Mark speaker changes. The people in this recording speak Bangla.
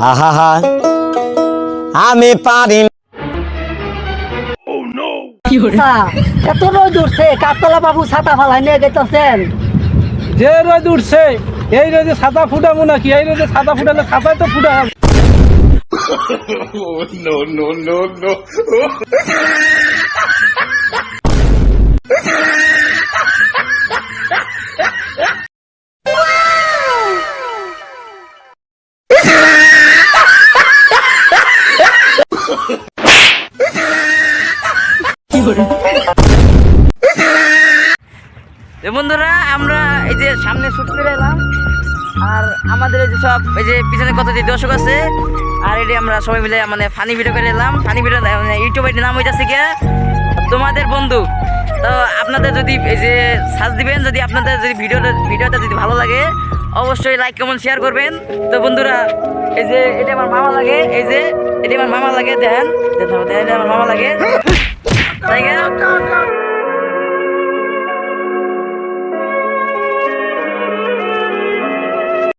Speaker 1: আহা হা আমি পারি না।
Speaker 2: আচ্ছা, এত রোদ উঠছে কাতলা বাবু ছাতা ফালাই নিয়ে যেতেছেন।
Speaker 3: যে রোদ উঠছে এই রোদে ছাতা ফুটাবো নাকি? এই রোদে ছাতা ফুটালে ছাতায় তো ফুটা no,
Speaker 4: তো বন্ধুরা, আমরা এই যে সামনে শুট এলাম। আর আমাদের এই যে সব, এই যে পিছনে কত যে দর্শক আছে, আর এটি আমরা সবাই মিলে মানে ফানি ভিডিও করে এলাম। ফানি ভিডিও মানে ইউটিউবের নাম হইতাছে কি তোমাদের বন্ধু। তো আপনাদের যদি এই যে সার্চ দিবেন, যদি আপনাদের যদি ভিডিওটা ভিডিওটা যদি ভালো লাগে, অবশ্যই লাইক কমেন্ট শেয়ার করবেন। তো বন্ধুরা, এই যে এটা আমার মামা লাগে, এই যে এটা আমার মামা লাগে দেখেন দেখেন, এটা আমার মামা লাগে?